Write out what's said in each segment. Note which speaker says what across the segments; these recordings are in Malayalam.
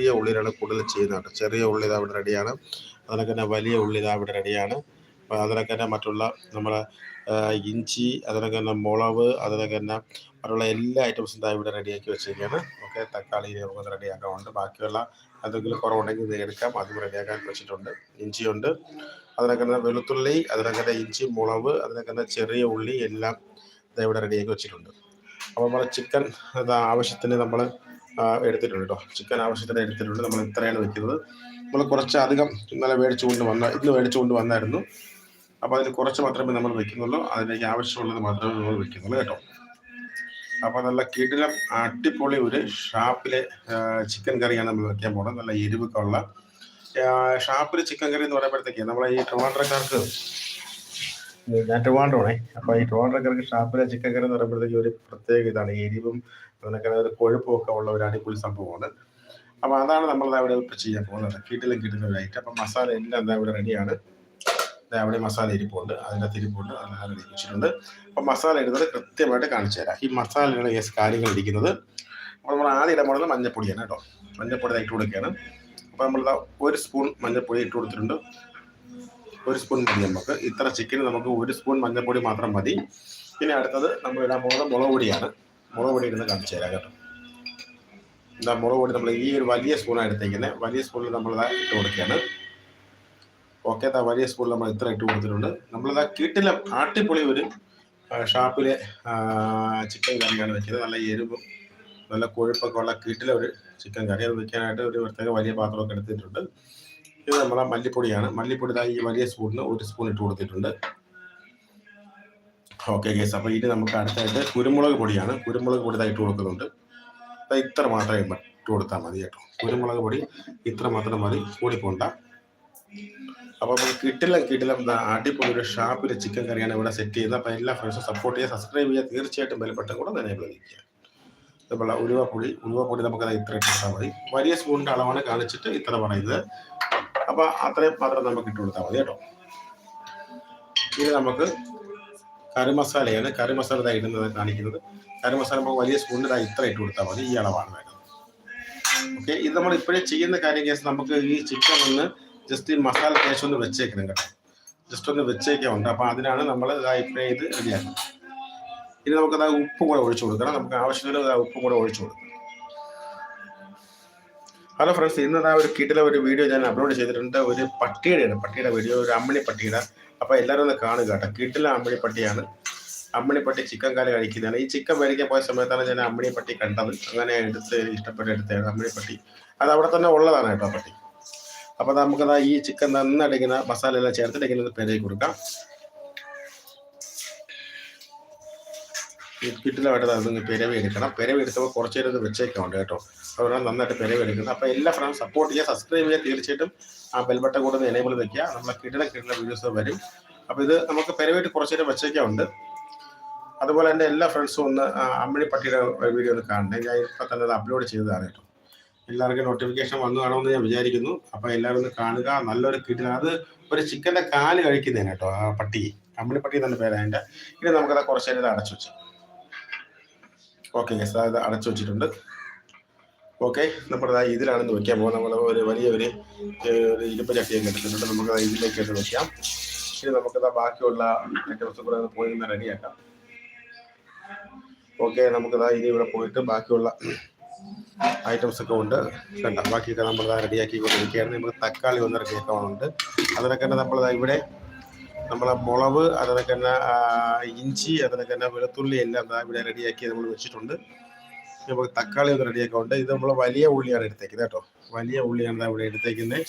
Speaker 1: ചെറിയ ഉള്ളിലാണ് കൂടുതൽ ചെയ്യുന്നത്. ചെറിയ ഉള്ളി ഇതാ ഇവിടെ റെഡിയാണ് അതിനൊക്കെ തന്നെ വലിയ ഉള്ളി ഇതാ ഇവിടെ റെഡിയാണ് അതിനൊക്കെ തന്നെ മറ്റുള്ള നമ്മുടെ ഇഞ്ചി അതിനൊക്കെ തന്നെ മുളക് അതിനൊക്കെ തന്നെ മറ്റുള്ള എല്ലാ ഐറ്റംസും ഇതാ ഇവിടെ റെഡിയാക്കി വെച്ചിരിക്കുകയാണ്. ഓക്കെ തക്കാളി നമുക്ക് റെഡിയാക്കാറുണ്ട് ബാക്കിയുള്ള എന്തെങ്കിലും കുറവുണ്ടെങ്കിൽ ഇത് എടുക്കാം. അതും റെഡിയാക്കാൻ വെച്ചിട്ടുണ്ട്. ഇഞ്ചിയുണ്ട് അതിനൊക്കെ തന്നെ വെളുത്തുള്ളി അതിനൊക്കെ തന്നെ ഇഞ്ചി മുളക് അതിനൊക്കെ തന്നെ ചെറിയ ഉള്ളി എല്ലാം ഇവിടെ റെഡിയാക്കി വെച്ചിട്ടുണ്ട്. അപ്പോൾ നമ്മുടെ ചിക്കൻ ആവശ്യത്തിന് നമ്മൾ എടുത്തിട്ടുണ്ട് കേട്ടോ. ചിക്കൻ ആവശ്യത്തിന് എടുത്തിട്ടുണ്ട്. നമ്മൾ ഇത്രയാണ് വെക്കുന്നത്. നമ്മൾ കുറച്ച് അധികം ഇന്നലെ മേടിച്ചു കൊണ്ട് വന്ന ഇന്ന് മേടിച്ചു കൊണ്ട് വന്നായിരുന്നു. അപ്പോൾ അതിൽ കുറച്ച് മാത്രമേ നമ്മൾ വെക്കുന്നുള്ളൂ. അതിലേക്ക് ആവശ്യമുള്ളത് മാത്രമേ നമ്മൾ വെക്കുന്നുള്ളൂ കേട്ടോ. അപ്പോൾ നല്ല കിടിലം അടിപൊളി ഒരു ഷാപ്പിലെ ചിക്കൻ കറിയാണ് നമ്മൾ വെക്കാൻ പോകുന്നത് നല്ല എരിവൊക്കെ ഉള്ള ഷാപ്പിൽ ചിക്കൻ കറി എന്ന് പറയുമ്പോഴത്തേക്ക് നമ്മളെ ഈ ട്രിവാൻഡ്രക്കാർക്ക് ഞാൻ ട്രിവാൻഡ്രമാണേ. അപ്പോൾ ഈ ട്രിവാൻഡ്രക്കാർക്ക് ഷാപ്പിലെ ചിക്കൻ കറി എന്ന് പറയുമ്പോഴത്തേക്ക് ഒരു പ്രത്യേക ഇതാണ്. എരിവും അതിനൊക്കെ ഒരു കൊഴുപ്പും ഒക്കെ ഉള്ള ഒരു അടിപൊളി സംഭവമാണ്. അപ്പോൾ അതാണ് നമ്മൾ അവിടെ ചെയ്യാൻ പോകുന്നത്. കിട്ടിലും കിട്ടുന്ന ഒരു ഐറ്റം അപ്പം മസാല എല്ലാം എന്താ ഇവിടെ റെഡിയാണ് അവിടെ മസാല ഇരിപ്പുണ്ട്. അതിനകത്ത് ഇരിപ്പുണ്ട്. അതിനകത്ത് റെഡി വെച്ചിട്ടുണ്ട് അപ്പം മസാല ഇടുന്നത് കൃത്യമായിട്ട് കാണിച്ചു തരാം. ഈ മസാലയാണ് ഈ കാര്യങ്ങൾ ഇരിക്കുന്നത്. അപ്പോൾ നമ്മൾ ആദ്യം ഇടാൻ മഞ്ഞപ്പൊടിയാണ് കേട്ടോ. മഞ്ഞപ്പൊടി ഇട്ട് കൊടുക്കുകയാണ്. അപ്പോൾ നമ്മൾ ഒരു സ്പൂൺ മഞ്ഞപ്പൊടി ഇട്ട് കൊടുത്തിട്ടുണ്ട്. ഒരു സ്പൂൺ മതി നമുക്ക്. ഇത്ര ചിക്കന് നമുക്ക് ഒരു സ്പൂൺ മഞ്ഞൾപ്പൊടി മാത്രം മതി. പിന്നെ അടുത്തത് നമ്മൾ ഇടാൻ പോകുന്നത് മുളക് പൊടിയാണ്. മുളക് പൊടി ഇടുന്ന കാണിച്ചു തരാം കേട്ടോ. എന്താ മുളക് പൊടി നമ്മൾ ഈ ഒരു വലിയ സ്പൂണാണ് എടുത്തേക്കുന്നത്. വലിയ സ്പൂണിൽ നമ്മളിതാ ഇട്ട് കൊടുക്കുകയാണ്. ഓക്കെ ദാ വലിയ സ്പൂണിൽ നമ്മൾ ഇത്ര ഇട്ട് കൊടുത്തിട്ടുണ്ട്. നമ്മളിതാ കീട്ടിലെ ആട്ടിപ്പൊളി ഒരു ഷാപ്പിലെ ചിക്കൻ കറിയാണ് വെക്കുന്നത് നല്ല എരിവും നല്ല കൊഴുപ്പൊക്കെ ഉള്ള കീട്ടിലെ ഒരു ചിക്കൻ കറി. അത് വെക്കാനായിട്ട് ഒരു പ്രത്യേക വലിയ പാത്രമൊക്കെ എടുത്തിട്ടുണ്ട്. ഇത് നമ്മളെ മല്ലിപ്പൊടിയാണ്. മല്ലിപ്പൊടി ഈ വലിയ സ്പൂണിന് ഒരു സ്പൂൺ ഇട്ട് കൊടുത്തിട്ടുണ്ട്. ഓക്കെ ഗേസ് അപ്പോൾ ഇനി നമുക്ക് അടുത്തായിട്ട് കുരുമുളക് പൊടിയാണ്. കുരുമുളക് പൊടി ഇട്ട് കൊടുക്കുന്നുണ്ട്. ഇത്ര മാത്രമേ ഇട്ട് കൊടുത്താൽ മതി കേട്ടോ. കുരുമുളക് പൊടി ഇത്ര മാത്രം മതി. കൂടിപ്പോണ്ട. അപ്പോൾ നമുക്ക് കിട്ടില്ല കിട്ടില്ല. അടിപൊളി ഒരു ഷാപ്പിലെ ചിക്കൻ കറിയാണ് ഇവിടെ സെറ്റ് ചെയ്യുന്നത്. അപ്പോൾ എല്ലാ ഫ്രണ്ട്സും സപ്പോർട്ട് ചെയ്യുക സബ്സ്ക്രൈബ് ചെയ്യുക. തീർച്ചയായിട്ടും ബലപ്പെട്ട കൂടെ തന്നെ വിളിക്കുക. നമ്മളെ ഉലുവപ്പൊടി ഉലുവപ്പൊടി നമുക്ക് ഇത്ര ഇട്ടാൽ മതി. വലിയ സ്പൂണിന്റെ അളവാണ് കാണിച്ചിട്ട് ഇത്ര പറയുന്നത്. അപ്പോൾ അത്രയും മാത്രം നമുക്ക് ഇട്ട് കൊടുത്താൽ മതി കേട്ടോ. ഇനി നമുക്ക് കറി മസാലയാണ്. കറി മസാല ദാ ഇടുന്നത് കാണിക്കുന്നത്. കറി മസാല നമുക്ക് വലിയ സ്പൂണിൽ ഇത്ര ഇട്ട് കൊടുത്താൽ മതി. ഈ അളവാണ് വേണ്ടത്. ഓക്കെ ഇത് നമ്മൾ ഇപ്പോഴേ ചെയ്യുന്ന കാര്യം കേസ് നമുക്ക് ഈ ചിക്കൻ ഒന്ന് ജസ്റ്റ് ഈ മസാല തേച്ച് ഒന്ന് വെച്ചേക്കണം കേട്ടോ. ജസ്റ്റ് ഒന്ന് വെച്ചേക്കുന്നുണ്ട് അപ്പോൾ അതിനാണ് നമ്മൾ ഇതാ ഇപ്പോഴേ ഇത് റെഡിയാക്കുന്നത് ഇനി നമുക്ക് അതാ ഉപ്പും കൂടെ ഒഴിച്ചു കൊടുക്കണം. നമുക്ക് ആവശ്യത്തിന് ഉപ്പും കൂടെ ഒഴിച്ചു കൊടുക്കണം. ഹലോ ഫ്രണ്ട്സ് ഇന്ന് ഞാൻ ഒരു കീട്ടിലെ ഒരു വീഡിയോ ഞാൻ അപ്ലോഡ് ചെയ്തിട്ടുണ്ട്. ഒരു പട്ടിയുടെയാണ് പട്ടിയുടെ വീഡിയോ ഒരു അമ്മിണി പട്ടിയുടെ. അപ്പോൾ എല്ലാവരും ഒന്ന് കാണുക കേട്ടോ. കീട്ടിലെ അമ്മിണി പട്ടിയാണ്. അമ്മണി പട്ടി ചിക്കൻ കാൽ കഴിക്കുന്നതാണ്. ഈ ചിക്കൻ മേടിക്കാൻ പോയ സമയത്താണ് ഞാൻ അമ്മണി പട്ടി കണ്ടത്. അങ്ങനെ എടുത്ത് ഇഷ്ടപ്പെട്ട് എടുത്തതാണ് അമ്മിണി പട്ടി. അത് അവിടെ തന്നെ ഉള്ളതാണ് കേട്ടോ പട്ടി. അപ്പോൾ നമുക്കത് ഈ ചിക്കൻ നന്നായിട്ട് മസാല എല്ലാം ചേർത്തിട്ട് ഇങ്ങനെ ഒന്ന് കൊടുക്കാം. കിട്ടിലായിട്ട് അതൊന്ന് പെരവി എടുക്കണം. പെരവി എടുക്കുമ്പോൾ കുറച്ച് നേരം ഒന്ന് വെച്ചേക്കുന്നുണ്ട് കേട്ടോ. അതുകൊണ്ട് നന്നായിട്ട് പെരവി എടുക്കുന്നത് അപ്പോൾ എല്ലാ ഫ്രണ്ട്സ് സപ്പോർട്ട് ചെയ്യുക സബ്സ്ക്രൈബ് ചെയ്യുക തീർച്ചയായിട്ടും ആ ബെൽബട്ടൺ കൂടെ എനേബിൾ വെക്കുക. നമ്മളെ കിട്ടുന്ന കിട്ടുന്ന വീഡിയോസ് വരും. അപ്പോൾ ഇത് നമുക്ക് പെരവിട്ട് കുറച്ച് നേരം വെച്ചേക്കാറുണ്ട് അതുപോലെ എന്റെ എല്ലാ ഫ്രണ്ട്സും ഒന്ന് ആ അമ്മിണി പട്ടിയുടെ വീഡിയോ ഒന്ന് കാണണം ഞാൻ ഇപ്പം തന്നെ അത് അപ്ലോഡ് ചെയ്തതാണ് കേട്ടോ. എല്ലാവർക്കും നോട്ടിഫിക്കേഷൻ വന്നു കാണുമെന്ന് ഞാൻ വിചാരിക്കുന്നു. അപ്പോൾ എല്ലാവരും ഒന്ന് കാണുക. നല്ലൊരു കിട്ടുന്ന അത് ഒരു ചിക്കന്റെ കാൽ കഴിക്കുന്നതിന് കേട്ടോ ആ പട്ടി. അമ്മിണി പട്ടി തന്നെ പേരാ അതിന്റെ ഇനി നമുക്കത് കുറച്ച് നേരം അടച്ചു വെച്ചു ഓക്കെ യെസ് അത് അടച്ചു വെച്ചിട്ടുണ്ട്. ഓക്കെ നമ്മുടെ ഇതിലാണ് ഇന്ന് വെക്കാൻ പോകുന്നത് നമ്മൾ ഒരു വലിയ ഒരു ഇരുമ്പ് എടുത്തിട്ടുണ്ട്. നമുക്ക് ഇതിലേക്ക് ഇട്ട് വെക്കാം ഇനി നമുക്കത് ബാക്കിയുള്ള ഐറ്റംസ് കൂടെ പോയി ഒന്ന് റെഡിയാക്കാം. ഓക്കെ നമുക്കതാ ഇനി ഇവിടെ പോയിട്ട് ബാക്കിയുള്ള ഐറ്റംസ് ഒക്കെ ഉണ്ട്. കണ്ട? ബാക്കിയൊക്കെ നമ്മൾ റെഡിയാക്കി കൊണ്ടിരിക്കുകയാണ് നമുക്ക് തക്കാളി ഒന്ന് റെഡിയാക്കാനുണ്ട്. അതിനൊക്കെ നമ്മൾ ഇവിടെ നമ്മളെ മുളവ് അതിനൊക്കെ തന്നെ ഇഞ്ചി അതിനൊക്കെ തന്നെ വെളുത്തുള്ളി എല്ലാം ഇവിടെ റെഡിയാക്കി നമ്മൾ വെച്ചിട്ടുണ്ട്. നമുക്ക് തക്കാളി ഒന്ന് റെഡിയാക്കുന്നുണ്ട് ഇത് നമ്മൾ വലിയ ഉള്ളിയാണ് എടുത്തേക്കുന്നത് കേട്ടോ. വലിയ ഉള്ളിയാണ് ഇവിടെ എടുത്തേക്കുന്നത്.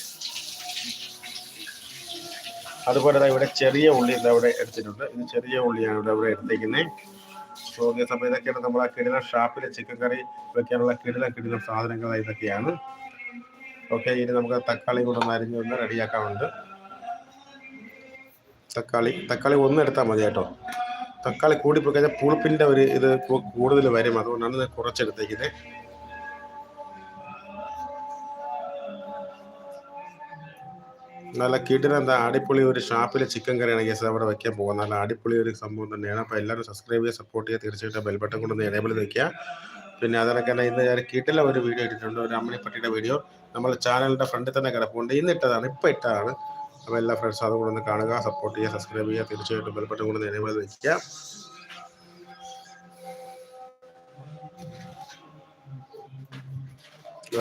Speaker 1: അതുപോലെ ഇവിടെ ചെറിയ ഉള്ളി എന്താ ഇവിടെ എടുത്തിട്ടുണ്ട്. ഇത് ചെറിയ ഉള്ളിയാണ് ഇവിടെ ഇവിടെ എടുത്തേക്കുന്നത്. ഓക്കെ സമയം ഇതൊക്കെയാണ് നമ്മൾ ആ കിടില ഷാപ്പിലെ ചിക്കൻ കറി വെക്കാനുള്ള കിടില കിടില സാധനങ്ങൾ ഇതൊക്കെയാണ്. ഓക്കെ ഇനി നമുക്ക് തക്കാളി കൂടെ ഒന്ന് റെഡിയാക്കാനുണ്ട്. തക്കാളി. തക്കാളി ഒന്ന് എടുത്താൽ മതി കേട്ടോ. തക്കാളി കൂടിപ്പോയി കഴിഞ്ഞാൽ പുളിപ്പിന്റെ ഒരു ഇത് കൂടുതൽ വരും. അതുകൊണ്ടാണ് ഞാൻ കുറച്ചെടുത്തേക്കുന്നത് നല്ല കിടിലം എന്താ അടിപൊളി ഒരു ഷാപ്പിലെ ചിക്കൻ കറിയാണ് കേസ് അവിടെ വെക്കാൻ പോകുന്നത്. നല്ല അടിപൊളി ഒരു സംഭവം തന്നെയാണ്. അപ്പോൾ എല്ലാവരും സബ്സ്ക്രൈബ് ചെയ്യുക സപ്പോർട്ട് ചെയ്യുക തീർച്ചയായിട്ടും ബെൽ ബട്ടൺ കൊണ്ടൊന്ന് എനേബിൾ വെക്കുക. പിന്നെ അതിനൊക്കെ തന്നെ ഇന്ന് ഞാൻ കിട്ടില്ല ഒരു വീഡിയോ ഇട്ടിട്ടുണ്ട്. ഒരു അമ്മണിപ്പട്ടിയുടെ വീഡിയോ നമ്മൾ ചാനലിന്റെ ഫ്രണ്ടിൽ തന്നെ കിടപ്പുണ്ട്. ഇന്ന് ഇട്ടതാണ്. ഇപ്പോൾ ഇട്ടതാണ്. അപ്പോൾ എല്ലാ ഫ്രണ്ട്സും അതുകൂടെ ഒന്ന് കാണുക സപ്പോർട്ട് ചെയ്യുക സബ്സ്ക്രൈബ് ചെയ്യുക തീർച്ചയായിട്ടും ബെൽബട്ടൺ കൂടെ നിലവിൽ വയ്ക്കുക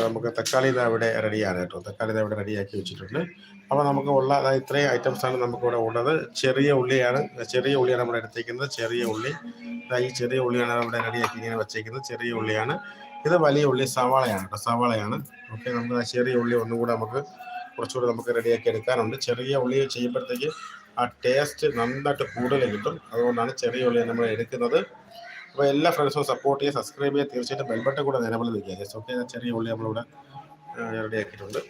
Speaker 1: നമുക്ക് തക്കാളി ഇതാ ഇവിടെ റെഡിയാണ് കേട്ടോ. തക്കാളി ഇതാ ഇവിടെ റെഡിയാക്കി വെച്ചിട്ടുണ്ട്. അപ്പോൾ നമുക്ക് ഉള്ള അതായത് ഇത്രയും ഐറ്റംസാണ് നമുക്കിവിടെ ഉള്ളത്. ചെറിയ ഉള്ളിയാണ് ചെറിയ ഉള്ളിയാണ് നമ്മൾ എടുത്തേക്കുന്നത്. ചെറിയ ഉള്ളി. ഈ ചെറിയ ഉള്ളിയാണ് നമ്മുടെ റെഡിയാക്കി ഇങ്ങനെ വെച്ചേക്കുന്നത്. ചെറിയ ഉള്ളിയാണ്. ഇത് വലിയ ഉള്ളി സവാളയാണ് കേട്ടോ സവാളയാണ്. ഓക്കെ നമുക്ക് ചെറിയ ഉള്ളി ഒന്നും കൂടെ നമുക്ക് കുറച്ചുകൂടെ നമുക്ക് റെഡിയാക്കി എടുക്കാനുണ്ട്. ചെറിയ ഉള്ളി ചെയ്യുമ്പോഴത്തേക്ക് ആ ടേസ്റ്റ് നന്നായിട്ട് കൂടുതൽ കിട്ടും. അതുകൊണ്ടാണ് ചെറിയ ഉള്ളി നമ്മൾ എടുക്കുന്നത്. അപ്പോൾ എല്ലാ ഫ്രണ്ട്സും സപ്പോർട്ട് ചെയ്യുക സബ്സ്ക്രൈബ് ചെയ്യുക. തീർച്ചയായിട്ടും ബെൽബട്ടൺ കൂടെ നിലവിൽ നിൽക്കുക. ജസ്റ്റ് ഓക്കെ ചെറിയ ഉള്ളി നമ്മളിവിടെ റെഡിയാക്കിയിട്ടുണ്ട്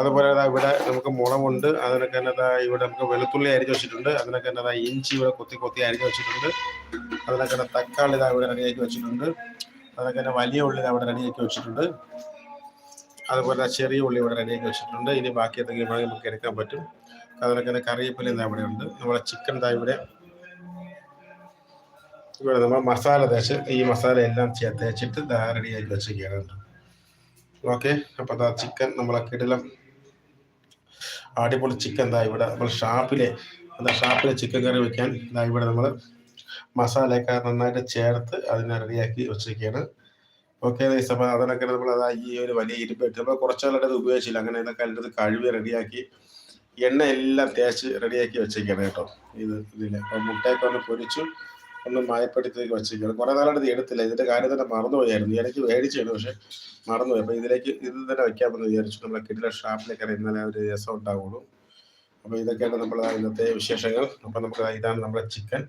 Speaker 1: അതുപോലെ ഇവിടെ നമുക്ക് മുളകുണ്ട്. അതിനൊക്കെ എന്നതാ ഇവിടെ നമുക്ക് വെളുത്തുള്ളി അരിഞ്ഞ് വെച്ചിട്ടുണ്ട്. അതിനൊക്കെ എന്നതാ ഇഞ്ചി ഇവിടെ കൊത്തി കൊത്തി അരിഞ്ഞ് വെച്ചിട്ടുണ്ട്. അതിനൊക്കെ തക്കാളി ഇതാ ഇവിടെ റെഡിയാക്കി വെച്ചിട്ടുണ്ട്. അതിനൊക്കെ വലിയ ഉള്ളി അവിടെ റെഡിയാക്കി വെച്ചിട്ടുണ്ട്. അതുപോലെ ചെറിയ ഉള്ളി ഇവിടെ റെഡിയാക്കി വെച്ചിട്ടുണ്ട്. ഇനി ബാക്കി എന്തെങ്കിലും വേണമെങ്കിൽ നമുക്ക് എടുക്കാൻ പറ്റും. അതുപോലെ തന്നെ കറിവേപ്പില എന്താ ഇവിടെ ഉണ്ട്. നമ്മളെ ചിക്കൻ എന്താ ഇവിടെ. ഇവിടെ നമ്മൾ മസാല തേച്ച് ഈ മസാല എല്ലാം തേച്ചിട്ട് ദാ റെഡിയാക്കി വെച്ചിരിക്കുകയാണ് ഓക്കെ അപ്പോൾ ദാ ചിക്കൻ നമ്മളെ കിടിലം അടിപൊളി ചിക്കൻ ദാ ഇവിടെ. നമ്മൾ ഷാപ്പിലെ എന്താ ഷാപ്പിലെ ചിക്കൻ കറി വെക്കാൻ ദാ ഇവിടെ നമ്മൾ മസാലയൊക്കെ നന്നായിട്ട് ചേർത്ത് അതിനെ റെഡിയാക്കി വെച്ചിരിക്കുകയാണ്. ഓക്കെ അപ്പൊ അതിനൊക്കെ നമ്മൾ അതാ ഈ ഒരു വലിയ ഇരുപ്പെട്ട് നമ്മൾ കുറച്ചാളുടെ അത് ഉപയോഗിച്ചില്ല. അങ്ങനെ ഇതൊക്കെ അതിന്റെ അത് കഴുകി റെഡിയാക്കി എണ്ണ എല്ലാം തേച്ച് റെഡിയാക്കി വെച്ചേക്കാണ് കേട്ടോ. ഇത് ഇതിൽ അപ്പൊ മുട്ടയൊക്കെ ഒന്ന് പൊരിച്ചു ഒന്ന് മയപ്പെടുത്തേക്ക് വെച്ചേക്കാണ്. കുറേ നാളായിട്ട് എടുത്തില്ല. ഇതിന്റെ കാര്യം തന്നെ മറന്നുപോയായിരുന്നു. ഇടയ്ക്ക് മേടിച്ചാണ് പക്ഷെ മറന്നുപോയി. അപ്പൊ ഇതിലേക്ക് ഇത് തന്നെ വെക്കാമെന്ന് വിചാരിച്ചു. നമ്മളെ കിടില ഷാപ്പിലേക്കാണ് ഇന്നലെ ഒരു രസം ഉണ്ടാവുള്ളൂ. അപ്പോൾ ഇതൊക്കെയാണ് നമ്മൾ ഇന്നത്തെ വിശേഷങ്ങൾ. അപ്പോൾ നമുക്ക് ഇതാണ് നമ്മുടെ ചിക്കൻ.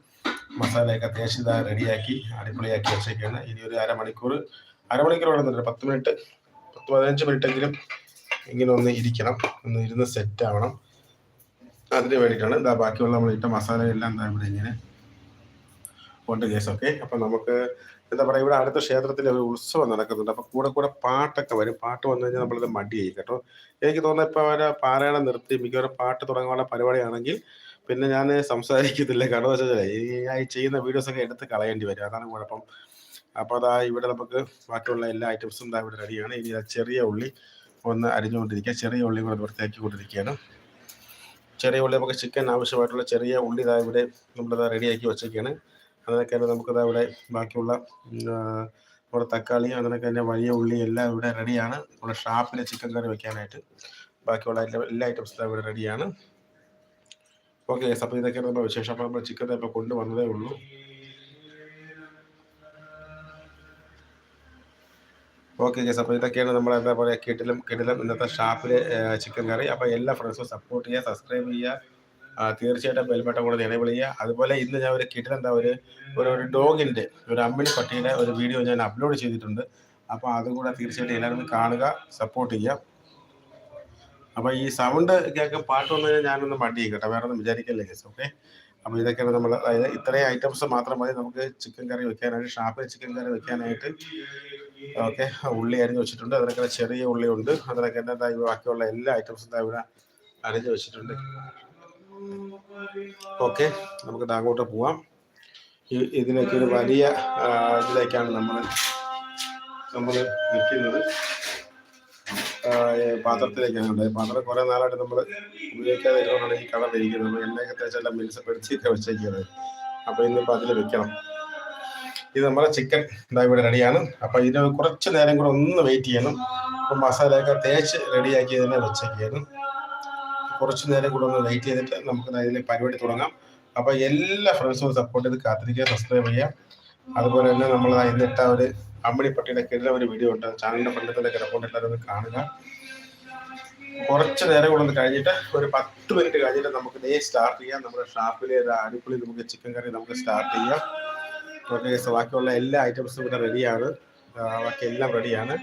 Speaker 1: മസാലയൊക്കെ തേച്ച് റെഡിയാക്കി അടിപൊളിയാക്കി വെച്ചേക്കാണ്. ഇനി ഒരു അരമണിക്കൂർ അരമണിക്കൂർ വേണമെന്നില്ല പത്ത് മിനിറ്റ് പത്ത് പതിനഞ്ച് മിനിറ്റ് എങ്കിലും ഇങ്ങനെ ഒന്ന് ഇരിക്കണം. ഒന്ന് ഇരുന്ന് സെറ്റ് ആവണം. അതിന് വേണ്ടിയിട്ടാണ് ഇതാ ബാക്കിയുള്ള നമ്മൾ ഇട്ട മസാല എല്ലാം എന്താ ഇവിടെ ഇങ്ങനെ ഉണ്ട് കേസ് ഓക്കെ അപ്പം നമുക്ക് എന്താ പറയുക ഇവിടെ അടുത്ത ക്ഷേത്രത്തിൽ ഒരു ഉത്സവം നടക്കുന്നുണ്ട്. അപ്പം കൂടെ കൂടെ പാട്ടൊക്കെ വരും. പാട്ട് വന്നു കഴിഞ്ഞാൽ നമ്മളിത് മടിയായി കേട്ടോ. എനിക്ക് തോന്നുന്നത് ഇപ്പോൾ അവരെ പാരായണം നിർത്തി മിക്കവാറും പാട്ട് തുടങ്ങാനുള്ള പരിപാടിയാണെങ്കിൽ പിന്നെ ഞാൻ സംസാരിക്കത്തില്ല. കാരണം വെച്ചാൽ ഈ ചെയ്യുന്ന വീഡിയോസൊക്കെ എടുത്ത് കളയേണ്ടി വരും. അതാണ് കുഴപ്പം. അപ്പോൾ അതാ ഇവിടെ നമുക്ക് ബാക്കിയുള്ള എല്ലാ ഐറ്റംസും ഇതാ ഇവിടെ റെഡിയാണ് ഇനി ചെറിയ ഉള്ളി ഒന്ന് അരിഞ്ഞുകൊണ്ടിരിക്കുക. ചെറിയ ഉള്ളി കൂടെ വൃത്തിയാക്കി കൊണ്ടിരിക്കുകയാണ്. ചെറിയ ഉള്ളി നമുക്ക് ചിക്കൻ ആവശ്യമായിട്ടുള്ള ചെറിയ ഉള്ളി ഇതാ ഇവിടെ നമ്മളിതാ റെഡിയാക്കി വെച്ചേക്കാണ് അതിനൊക്കെ തന്നെ നമുക്കിതാ ഇവിടെ ബാക്കിയുള്ള തക്കാളിയും നമ്മുടെ തക്കാളി അതിനൊക്കെ തന്നെ വലിയ ഉള്ളി എല്ലാം ഇവിടെ റെഡിയാണ് നമ്മുടെ ഷാപ്പിൽ ചിക്കൻ കറി വെക്കാനായിട്ട് ബാക്കിയുള്ള എല്ലാ ഐറ്റംസും ഇവിടെ റെഡിയാണ് ഓക്കെ അപ്പോൾ ഇതൊക്കെയാണ് നമ്മുടെ വിശേഷം. അപ്പോൾ നമ്മൾ ചിക്കൻ ഇപ്പോൾ കൊണ്ടുവന്നതേ ഉള്ളൂ. ഓക്കെ ഗസ് അപ്പോൾ ഇതൊക്കെയാണ് നമ്മൾ എന്താ പറയുക കിടിലും കിടിലും ഇന്നത്തെ ഷാപ്പിലെ ചിക്കൻ കറി. അപ്പോൾ എല്ലാ ഫ്രണ്ട്സും സപ്പോർട്ട് ചെയ്യുക സബ്സ്ക്രൈബ് ചെയ്യുക. തീർച്ചയായിട്ടും ബെൽബട്ടൺ കൂടെ എനേബിൾ ചെയ്യുക. അതുപോലെ ഇന്ന് ഞാൻ ഒരു കിടിലം എന്താ ഒരു ഒരു ഒരു ഡോഗിന്റെ ഒരു അമ്മിണി പട്ടിയുടെ ഒരു വീഡിയോ ഞാൻ അപ്ലോഡ് ചെയ്തിട്ടുണ്ട്. അപ്പോൾ അതും കൂടെ തീർച്ചയായിട്ടും എല്ലാവരും കാണുക സപ്പോർട്ട് ചെയ്യുക. അപ്പോൾ ഈ സൗണ്ട് കേൾക്കാൻ പാട്ട് വന്നു കഴിഞ്ഞാൽ ഞാനൊന്ന് മടി കേട്ടോ. വേറെ ഒന്നും വിചാരിക്കല്ലേ ഗസ് ഓക്കെ അപ്പോൾ ഇതൊക്കെയാണ് നമ്മൾ അതായത് ഇത്രയും ഐറ്റംസ് മാത്രം മതി. നമുക്ക് ചിക്കൻ കറി വെക്കാനായിട്ട് ഷാപ്പിൽ ചിക്കൻ കറി വെക്കാനായിട്ട് ഓക്കെ ഉള്ളി അരിഞ്ഞ് വെച്ചിട്ടുണ്ട്. അതിനൊക്കെ ചെറിയ ഉള്ളി ഉണ്ട്. അതിനൊക്കെ ഇവിടെ ബാക്കിയുള്ള എല്ലാ ഐറ്റംസും ദാ ഇവിടെ അരിഞ്ഞ് വെച്ചിട്ടുണ്ട്. ഓക്കെ നമുക്ക് ദാ അങ്ങോട്ട് പോവാം. ഇതിലേക്ക് ഒരു വലിയ ഇതിലേക്കാണ് നമ്മൾ നമ്മൾ നിൽക്കുന്നത്. പാത്രത്തിലേക്കാണ് ഉണ്ടായത് പാത്രം കുറേ നാളായിട്ട് നമ്മൾ ഉപയോഗിക്കാതെ ഇരുന്നുകൊണ്ടാണ് ഈ കളർ ഇരിക്കുന്നത്. എണ്ണയൊക്കെ തേച്ചെല്ലാം മിനുസപ്പെടുത്തിയൊക്കെ വെച്ചേക്കുന്നത്. അപ്പോൾ ഇന്നിപ്പോൾ അതിൽ വെക്കണം. ഇത് നമ്മുടെ ചിക്കൻ ഇതാ ഇവിടെ റെഡിയാണ് അപ്പൊ ഇതിന് കുറച്ച് നേരം കൂടെ ഒന്ന് വെയിറ്റ് ചെയ്യണം. അപ്പൊ മസാലയൊക്കെ തേച്ച് റെഡിയാക്കി തന്നെ വെച്ചേക്കാണ്. കുറച്ച് നേരം കൂടെ ഒന്ന് വെയിറ്റ് ചെയ്തിട്ട് നമുക്ക് ഇതിന് പരിപാടി തുടങ്ങാം. അപ്പൊ എല്ലാ ഫ്രണ്ട്സും സപ്പോർട്ട് ചെയ്ത് കാത്തിരിക്കുക സബ്സ്ക്രൈബ് ചെയ്യുക. അതുപോലെ തന്നെ നമ്മൾ ഇന്നിട്ട ഒരു അമ്മിണിപ്പട്ടിയുടെ കിടന്ന ഒരു വീഡിയോ ഉണ്ട്. ചാനലിന്റെ ഫ്രണ്ടിൽ കിടപ്പുണ്ട്. എല്ലാവരും കാണുക. കുറച്ച് നേരം കൂടെ ഒന്ന് കഴിഞ്ഞിട്ട് ഒരു പത്ത് മിനിറ്റ് കഴിഞ്ഞിട്ട് നമുക്ക് ഡേ സ്റ്റാർട്ട് ചെയ്യാം. നമ്മുടെ ഷാപ്പിലെ അടിപൊളി നമുക്ക് ചിക്കൻ കറി നമുക്ക് സ്റ്റാർട്ട് ചെയ്യാം. ഓക്കെ സോ ബാക്കിയുള്ള എല്ലാ ഐറ്റംസും ഇവിടെ റെഡിയാണ് ബാക്കി എല്ലാം റെഡിയാണ്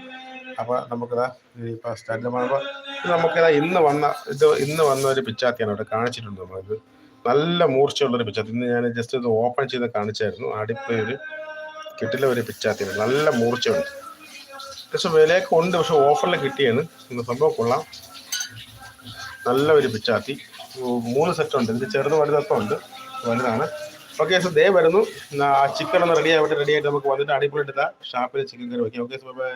Speaker 1: അപ്പോൾ നമുക്കിതാ ഇപ്പോൾ സ്റ്റാൻഡ് ചെയ്യുമ്പോൾ നമുക്കിതാ ഇന്ന് വന്ന ഇത് ഇന്ന് വന്ന ഒരു പിച്ചാത്തിയാണ് ഇവിടെ കാണിച്ചിട്ടുണ്ട് നമ്മളിത്. നല്ല മൂർച്ചയുള്ളൊരു പിച്ചാത്തി. ഇന്ന് ഞാൻ ജസ്റ്റ് ഇത് ഓപ്പൺ ചെയ്ത് കാണിച്ചായിരുന്നു. അടിപ്പൊളി ഒരു കിട്ടില്ല ഒരു പിച്ചാത്തിയാണ്. നല്ല മൂർച്ചയുണ്ട്. പക്ഷെ വിലയൊക്കെ ഉണ്ട് പക്ഷെ ഓഫറിൽ കിട്ടിയാണ്. സംഭവം കൊള്ളാം. നല്ല ഒരു പിച്ചാത്തി മൂന്ന് സെറ്റ് ഉണ്ട്. ഇതിൽ ചെറുത് വലുതൊക്കെ ഉണ്ട്. വലുതാണ്. ഓക്കെ സോ ദേ വരുന്നു. ചിക്കൻ ഒന്ന് റെഡി ആയിട്ട് റെഡി ആയിട്ട് നമുക്ക് വന്നിട്ട് അടിപൊളി എടുത്താൽ ഷാപ്പിൽ ചിക്കൻ കറി വയ്ക്കാം ഓക്കെ സോ ബൈ